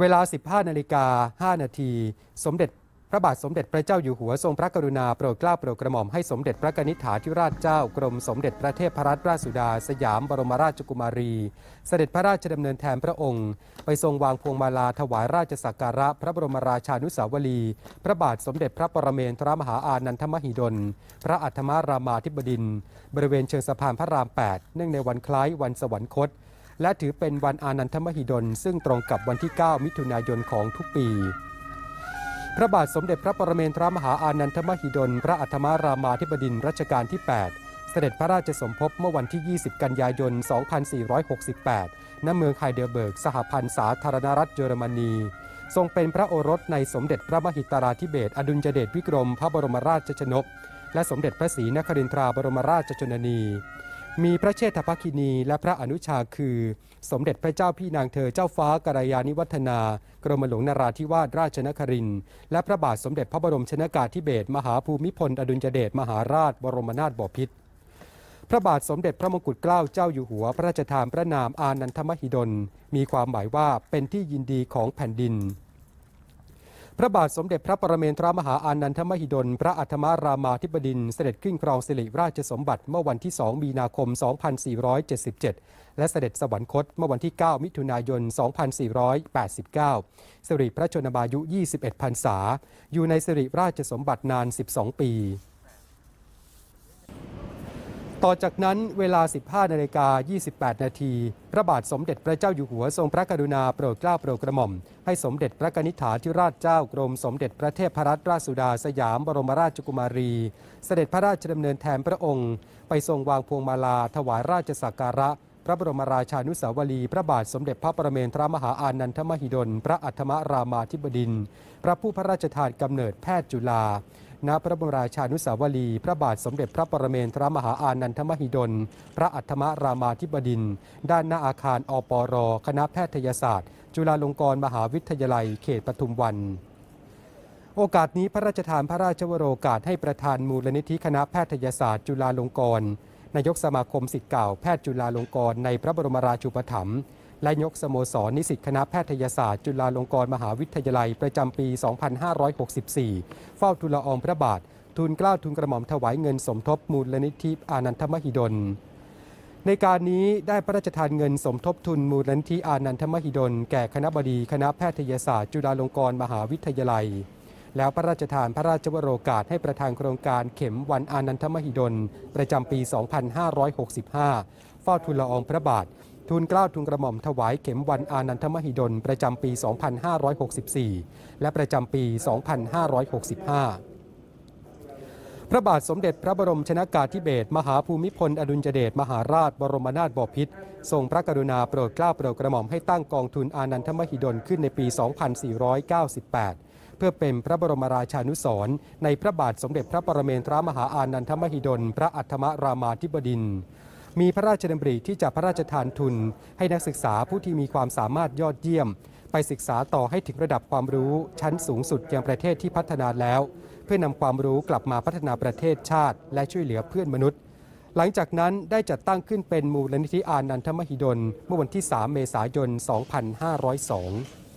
เวลา 15 นาฬิกา 5 นาที สมเด็จพระบาทสมเด็จพระเจ้าอยู่หัวทรงพระกรุณาโปรดเกล้าโปรดกระหม่อมให้สมเด็จพระกนิษฐาธิราชเจ้ากรมสมเด็จพระเทพรัตนราชสุดา สยามบรมราชกุมารี เสด็จพระราชดำเนินแทนพระองค์ ไปทรงวางพวงมาลาถวายราชสักการะ พระบรมราชานุสาวรีย์พระบาทสมเด็จพระปรเมนทรมหาอานันทมหิดล พระอัฏฐมารามาธิบดิน บริเวณเชิงสะพานพระราม 8 เนื่องในวันคล้ายวันสวรรคต และถือเป็นวันอานันทมหิดล ซึ่งตรงกับวันที่ 9 มิถุนายนของทุกปี พระบาทสมเด็จพระปรเมนทรมหาอานันทมหิดล พระอัฏฐมารามาธิบดินรัชกาลที่ 8เสด็จพระราชสมภพเมื่อวันที่ 20 กันยายน 2468 ณ เมืองไฮเดลเบิร์ก สหพันธ์สาธารณรัฐเยอรมนี ทรงเป็นพระโอรสในสมเด็จพระมหิตราธิเบศอดุลยเดชวิกรม พระบรมราชชนก และสมเด็จพระศรีนครินทราบรมราชชนนี มีพระเชษฐภคินี และพระอนุชาคือ สมเด็จพระเจ้าพี่นางเธอเจ้าฟ้ากรยานิวัฒนา กรมหลวงนราธิวาสราชนครินทร์และพระบาทสมเด็จพระบรมชนากาธิเบศรมหาภูมิพลอดุลยเดชมหาราช บรมนาถบพิตรพระบาทสมเด็จพระมงกุฎเกล้าเจ้าอยู่หัว พระราชทานพระนามอานันทมหิดล มีความหมายว่าเป็นที่ยินดีของแผ่นดิน พระบาทสมเด็จพระปรเมนทรมหาอานันทมหิดล พระอัธมารามาธิบดินทรเสด็จขึ้นครองสิริราชสมบัติเมื่อวันที่ 2 มีนาคม 2477 และเสด็จสวรรคตเมื่อวันที่ 9 มิถุนายน 2489 สิริพระชนมายุ 21 พรรษา อยู่ในสิริราชสมบัตินาน 12 ปี ต่อจากนั้นเวลา 15นาฬิกา28 นาทีพระบาทสมเด็จพระเจ้าอยู่หัวทรงพระกรุณาโปรดเกล้าโปรดกระหม่อม ให้สมเด็จพระกนิษฐาธิราชเจ้ากรมสมเด็จพระเทพรัตนราชสุดาสยามบรมราชกุมารี เสด็จพระราชดำเนินแทนพระองค์ ไปทรงวางพวงมาลาถวายราชสักการะ พระบรมราชานุสาวรีย์พระบาทสมเด็จพระปรเมนทรมหาอานันทมหิดล พระอัฏฐมรามาธิบดิน พระผู้พระราชทานกำเนิดแพทย์จุฬา ณพระบรมราชานุสาวรีย์พระบาทสมเด็จพระปรเมนทรมหาอานันทมหิดล พระอัฏมรามาธิบดิน ด้านหน้าอาคารอปร คณะแพทยศาสตร์ จุฬาลงกรณ์มหาวิทยาลัย เขตปทุมวัน โอกาสนี้พระราชทานพระราชวโรกาสให้ประธานมูลนิธิคณะแพทยศาสตร์ จุฬาลงกรณ์นายกสมาคมสิทธิ์เก่าแพทย์จุฬาลงกรณ์ในพระบรมราชูปถัมภ์ และยกสโมสรนิสิตคณะแพทยศาสตร์ จุฬาลงกรณ์มหาวิทยาลัยประจำปี 2564 เฝ้าทูลละอองพระบาททูลกล้าทูลกระหม่อมถวายเงินสมทบมูลนิธิอานันทมหิดล ในการนี้ได้พระราชทานเงินสมทบทุนมูลนิธิอานันทมหิดล แก่คณะบดีคณะแพทยศาสตร์ จุฬาลงกรณ์มหาวิทยาลัยแล้วพระราชทานพระราชวโรกาสให้ประธานโครงการเข็มวันอานันทมหิดล ประจำปี 2565 เฝ้าทูลละอองพระบาท ทูลเกล้าทูลกระหม่อมถวายเข็มวันอานันทมหิดล ประจำปี 2564 และประจำปี 2565พระบาทสมเด็จพระบรมชนากาธิเบศรมหาภูมิพล อดุลยเดชมหาราช บรมนาถบพิตรทรงพระกรุณาโปรดเกล้าโปรดกระหม่อมให้ตั้งกองทุนอานันทมหิดลขึ้นในปี 2498 เพื่อเป็นพระบรมราชานุสรณ์ในพระบาทสมเด็จพระปรเมนทรมหาอานันทมหิดล พระอัฏฐมรามาธิบดินทร์ มีพระราชดำริที่จะพระราชทานทุน ให้นักศึกษาผู้ที่มีความสามารถยอดเยี่ยม ไปศึกษาต่อให้ถึงระดับความรู้ชั้นสูงสุดยังประเทศที่พัฒนาแล้ว เพื่อนำความรู้กลับมาพัฒนาประเทศชาติ และช่วยเหลือเพื่อนมนุษย์ หลังจากนั้นได้จัดตั้งขึ้นเป็นมูลนิธิอานันทมหิดล เมื่อวันที่ 3 เมษายน 2502